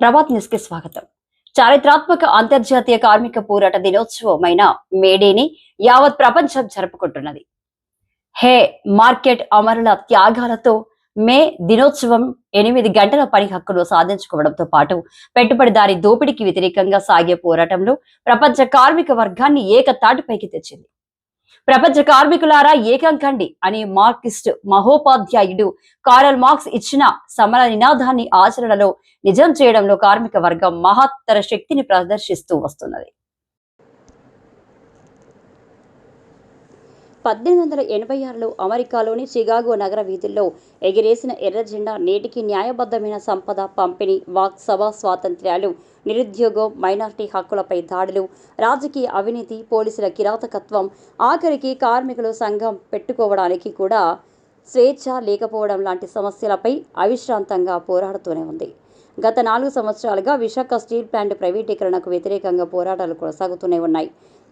ప్రభాత్ న్యూస్కి స్వాగతం. చారిత్రాత్మక అంతర్జాతీయ కార్మిక పోరాట దినోత్సవమైన మేడేని యావత్ ప్రపంచం జరుపుకుంటున్నది. హే మార్కెట్ అమరుల త్యాగాలతో మే దినోత్సవం ఎనిమిది గంటల పని హక్కును సాధించుకోవడంతో పాటు పెట్టుబడిదారి దోపిడీకి వ్యతిరేకంగా సాగే పోరాటంలో ప్రపంచ కార్మిక వర్గాన్ని ఏకతాటిపైకి తెచ్చింది. ప్రపంచ కార్మికులారా ఏకం కండి అని మార్క్సిస్ట్ మహోపాధ్యాయుడు కారల్ మార్క్స్ ఇచ్చిన సమర నినాదాన్ని ఆచరణలో నిజం చేయడంలో కార్మిక వర్గం మహత్తర శక్తిని ప్రదర్శిస్తూ వస్తున్నది. పద్దెనిమిది వందల ఎనభై ఆరులో అమెరికాలోని చికాగో నగర వీధుల్లో ఎగిరేసిన ఎర్ర జెండా నేటికి న్యాయబద్ధమైన సంపద పంపిణీ వాక్ సభ స్వాతంత్ర్యాలు నిరుద్యోగం మైనార్టీ హక్కులపై దాడులు రాజకీయ అవినీతి పోలీసుల కిరాతకత్వం ఆఖరికి కార్మికులు సంఘం పెట్టుకోవడానికి కూడా స్వేచ్ఛ లేకపోవడం లాంటి సమస్యలపై అవిశ్రాంతంగా పోరాడుతూనే ఉంది. గత నాలుగు సంవత్సరాలుగా విశాఖ స్టీల్ ప్లాంట్ ప్రైవేటీకరణకు వ్యతిరేకంగా పోరాటాలు కొనసాగుతూనే ఉన్నాయి.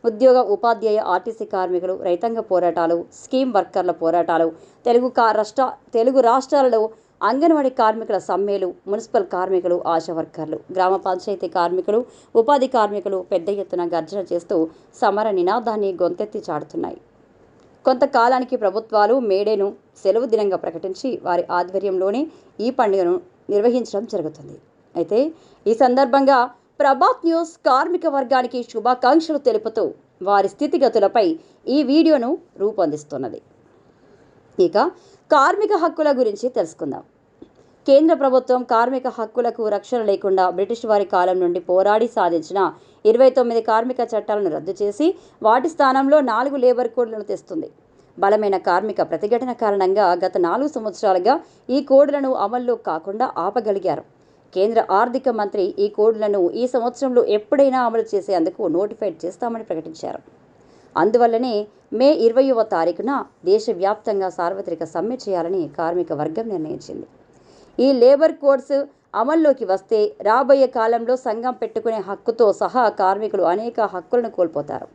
ఉద్యోగ ఉపాధ్యాయ ఆర్టీసీ కార్మికులు రైతాంగ పోరాటాలు స్కీమ్ వర్కర్ల పోరాటాలు తెలుగు రాష్ట్ర తెలుగు రాష్ట్రాలలో అంగన్వాడీ కార్మికుల సమ్మెలు మున్సిపల్ కార్మికులు ఆశా వర్కర్లు గ్రామ పంచాయతీ కార్మికులు ఉపాధి కార్మికులు పెద్ద ఎత్తున గర్జన చేస్తూ సమర నినాదాన్ని గొంతెత్తి చాటుతున్నాయి. కొంతకాలానికి ప్రభుత్వాలు మేడేను సెలవు దినంగా ప్రకటించి వారి ఆధ్వర్యంలోనే ఈ పండుగను నిర్వహించడం జరుగుతుంది. అయితే ఈ సందర్భంగా ప్రభాత్ న్యూస్ కార్మిక వర్గానికి శుభాకాంక్షలు తెలుపుతూ వారి స్థితిగతులపై ఈ వీడియోను రూపొందిస్తున్నది. ఇక కార్మిక హక్కుల గురించి తెలుసుకుందాం. కేంద్ర ప్రభుత్వం కార్మిక హక్కులకు రక్షణ లేకుండా బ్రిటిష్ వారి కాలం నుండి పోరాడి సాధించిన ఇరవై తొమ్మిది కార్మిక చట్టాలను రద్దు చేసి వాటి స్థానంలో నాలుగు లేబర్ కోడ్లను తెస్తుంది. బలమైన కార్మిక ప్రతిఘటన కారణంగా గత నాలుగు సంవత్సరాలుగా ఈ కోడ్లను అమల్లో కాకుండా ఆపగలిగారు. కేంద్ర ఆర్థిక మంత్రి ఈ కోడ్లను ఈ సంవత్సరంలో ఎప్పుడైనా అమలు చేసేందుకు నోటిఫైడ్ చేస్తామని ప్రకటించారు. అందువల్లనే మే ఇరవయవ తారీఖున దేశవ్యాప్తంగా సార్వత్రిక సమ్మె చేయాలని కార్మిక వర్గం నిర్ణయించింది. ఈ లేబర్ కోడ్స్ అమల్లోకి వస్తే రాబోయే కాలంలో సంఘం పెట్టుకునే హక్కుతో సహా కార్మికులు అనేక హక్కులను కోల్పోతారు.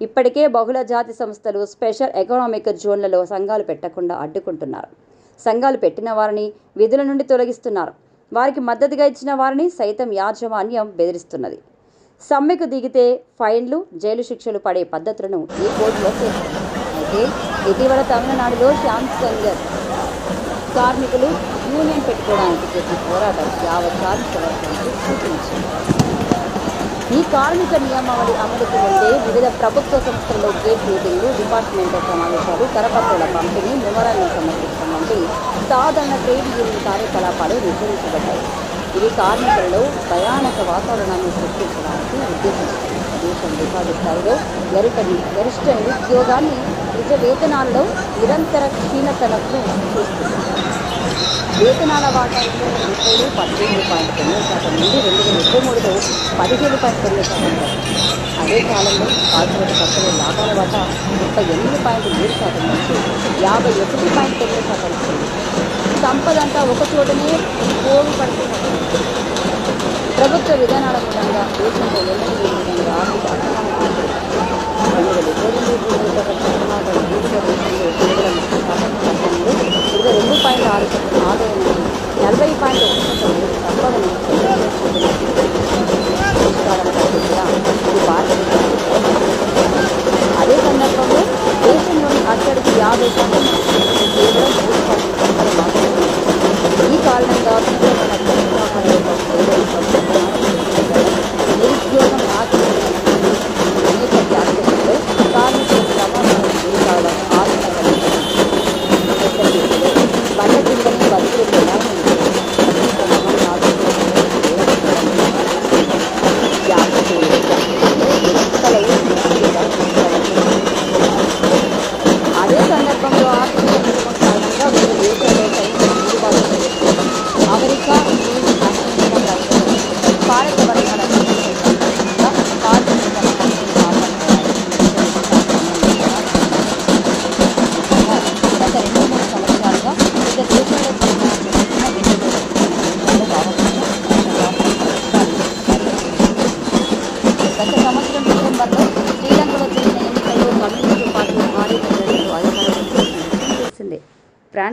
ఇప్పటికే బహుళ జాతి సంస్థలు స్పెషల్ ఎకనామిక్ జోన్లలో సంఘాలు పెట్టకుండా అడ్డుకుంటున్నారు. సంఘాలు పెట్టిన వారిని విధుల నుండి తొలగిస్తున్నారు. వారికి మద్దతుగా ఇచ్చిన వారిని సైతం యాజమాన్యం బెదిరిస్తున్నది. సమ్మెకు దిగితే ఫైన్లు జైలు శిక్షలు పడే పద్ధతులను ఈ కోర్టులో చేస్తుంది అయితే ఇటీవల తమిళనాడులో శ్యామ్ సంగర్ కార్మికులు యూనియన్ పెట్టుకోవడానికి చేసిన పోరాటం యావత్ కార్మిక వర్గానికి సూచించింది ఈ కార్మిక నియమావళి అమలుకు ముందే వివిధ ప్రభుత్వ సంస్థల్లో గేట్ మీటింగ్లు డిపార్ట్మెంట్ సమావేశాలు కరపత్రాల పంపిణీ మెమోరాలను సమర్పించడం వంటి సాధారణ ట్రేడ్ యూనియన్ కార్యకలాపాలు నిర్వహించబడ్డాయి ఇవి కార్మికులలో భయానక వాతావరణాన్ని సృష్టించడానికి ఉద్దేశించాయి. దేశం రికార్డు స్థాయిలో గరిట గరిష్ట నిరుద్యోగాన్ని నిజ వేతనాల్లో నిరంతర క్షీణతలకు చూస్తుంది. వేతనాల వాటా ముప్పై పద్దెనిమిది పాయింట్ తొమ్మిది శాతం నుండి రెండు వేల ఇరవై మూడులో పదిహేడు పాయింట్ తొమ్మిది శాతం వరకు. అదే కాలంలో కార్పొరేట్ సంస్థల లాభాల వాటా ముప్పై ఎనిమిది పాయింట్ ఏడు శాతం నుంచి యాభై ఒకటి పాయింట్ తొమ్మిది శాతం వచ్చింది సంపద అంతా ఒక చోటనే పోగు పడుతున్నది ప్రభుత్వ విధానాల మూలంగా దేశంలో ఎన్నడూ లేని విధంగా ఆర్థిక అసమానతలు రెండు వేల ఇరవై రెండు ఇరవై ఒకటి చట్టమాటలు వివిధ దేశంలో కేవలం ప్రపంచంలో ఇరవై రెండు పాయింట్ ఆరు శాతం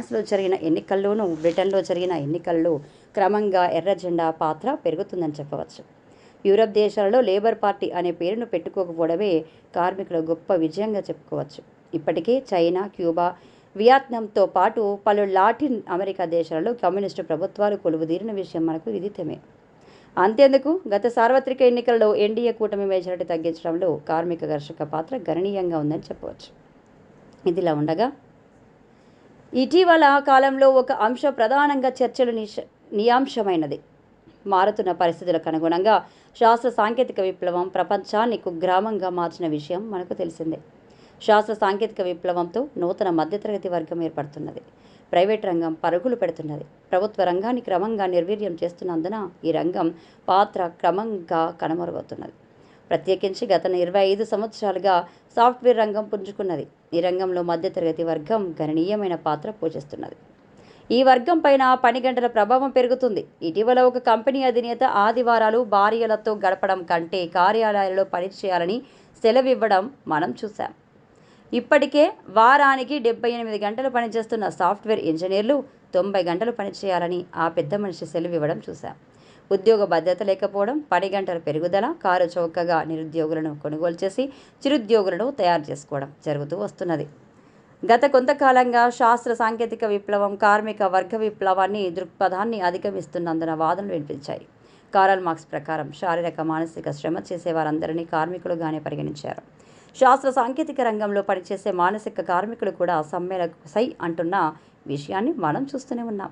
ఫ్రాన్స్లో జరిగిన ఎన్నికల్లోనూ బ్రిటన్లో జరిగిన ఎన్నికల్లో క్రమంగా ఎర్ర జెండా పాత్ర పెరుగుతుందని చెప్పవచ్చు. యూరప్ దేశాలలో లేబర్ పార్టీ అనే పేరును పెట్టుకోకపోవడమే కార్మికుల గొప్ప విజయంగా చెప్పుకోవచ్చు. ఇప్పటికే చైనా క్యూబా వియత్నాంతో పాటు పలు లాటిన్ అమెరికా దేశాలలో కమ్యూనిస్టు ప్రభుత్వాలు కొలువుదీరిన విషయం మనకు విదితమే అంతేందుకు గత సార్వత్రిక ఎన్నికల్లో ఎన్డీఏ కూటమి మెజారిటీ తగ్గించడంలో కార్మిక ఘర్షక పాత్ర గణనీయంగా ఉందని చెప్పవచ్చు. ఇదిలా ఉండగా ఇటీవల కాలంలో ఒక అంశం ప్రధానంగా చర్చలు నిష నియాంశమైనది. మారుతున్న పరిస్థితులకు అనుగుణంగా శాస్త్ర సాంకేతిక విప్లవం ప్రపంచాన్ని కుగ్రామంగా మార్చిన విషయం మనకు తెలిసిందే. శాస్త్ర సాంకేతిక విప్లవంతో నూతన మధ్యతరగతి వర్గం ఏర్పడుతున్నది. ప్రైవేట్ రంగం పరుగులు పెడుతున్నది. ప్రభుత్వ రంగాన్ని క్రమంగా నిర్వీర్యం చేస్తున్నందున ఈ రంగం పాత్ర క్రమంగా కనుమరుగవుతున్నది. ప్రత్యేకించి గత ఇరవై ఐదు సంవత్సరాలుగా సాఫ్ట్వేర్ రంగం పుంజుకున్నది. ఈ రంగంలో మధ్యతరగతి వర్గం గణనీయమైన పాత్ర పోషిస్తున్నది. ఈ వర్గం పైన పని గంటల ప్రభావం పెరుగుతుంది. ఇటీవల ఒక కంపెనీ అధినేత ఆదివారాలు భార్యలతో గడపడం కంటే కార్యాలయాలలో పనిచేయాలని సెలవివ్వడం మనం చూసాం ఇప్పటికే వారానికి డెబ్బై ఎనిమిది గంటలు పనిచేస్తున్న సాఫ్ట్వేర్ ఇంజనీర్లు తొంభై గంటలు పనిచేయాలని ఆ పెద్ద మనిషి సెలవు ఇవ్వడం చూశాం. ఉద్యోగ భద్రత లేకపోవడం పని గంటల పెరుగుదల కారు చౌకగా నిరుద్యోగులను కొనుగోలు చేసి చిరుద్యోగులను తయారు చేసుకోవడం జరుగుతూ వస్తున్నది. గత కొంతకాలంగా శాస్త్ర సాంకేతిక విప్లవం కార్మిక వర్గ విప్లవాన్ని దృక్పథాన్ని అధిగమిస్తున్నందున వాదనలు వినిపించాయి. కారల్ మార్క్స్ ప్రకారం శారీరక మానసిక శ్రమ చేసే వారందరినీ కార్మికులుగానే పరిగణించారు. శాస్త్ర సాంకేతిక రంగంలో పనిచేసే మానసిక కార్మికులు కూడా సమ్మెలకు సై అంటున్న విషయాన్ని మనం చూస్తూనే ఉన్నాం.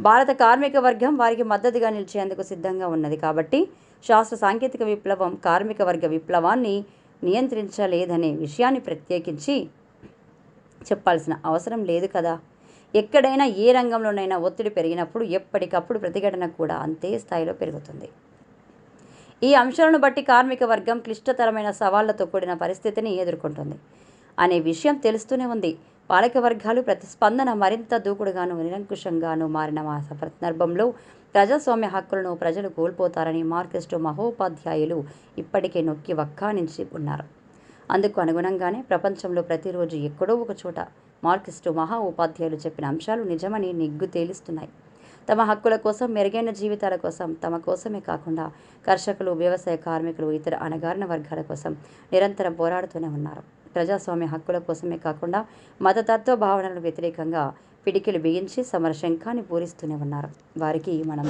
భారత కార్మిక వర్గం వారికి మద్దతుగా నిలిచేందుకు సిద్ధంగా ఉన్నది. కాబట్టి శాస్త్ర సాంకేతిక విప్లవం కార్మిక వర్గ విప్లవాన్ని నియంత్రించలేదనే విషయాన్ని ప్రత్యేకించి చెప్పాల్సిన అవసరం లేదు కదా. ఎక్కడైనా ఏ రంగంలోనైనా ఒత్తిడి పెరిగినప్పుడు ఎప్పటికప్పుడు ప్రతిఘటన కూడా అంతే స్థాయిలో పెరుగుతుంది. ఈ అంశాలను బట్టి కార్మిక వర్గం క్లిష్టతరమైన సవాళ్ళతో కూడిన పరిస్థితిని ఎదుర్కొంటుంది. అనే విషయం తెలుస్తూనే ఉంది. పాలక వర్గాలు ప్రతిస్పందన మరింత దూకుడుగాను నిరంకుశంగాను మారిన మా సందర్భంలో ప్రజాస్వామ్య హక్కులను ప్రజలు కోల్పోతారని మార్కిస్టు మహోపాధ్యాయులు ఇప్పటికే నొక్కి వక్కానించి ఉన్నారు. అందుకు అనుగుణంగానే ప్రపంచంలో ప్రతిరోజు ఎక్కడో ఒక చోట మార్కిస్టు మహా ఉపాధ్యాయులు చెప్పిన అంశాలు నిజమని నిగ్గు తేలిస్తున్నాయి. తమ హక్కుల కోసం మెరుగైన జీవితాల కోసం తమ కోసమే కాకుండా కర్షకులు వ్యవసాయ కార్మికులు ఇతర అణగారిన వర్గాల కోసం నిరంతరం పోరాడుతూనే ఉన్నారు. ప్రజాస్వామ్య హక్కుల కోసమే కాకుండా మతతత్వ భావనలకు వ్యతిరేకంగా పిడికిలు బిగించి సమర శంఖాన్ని పూరిస్తూనే ఉన్నారు. వారికి మనం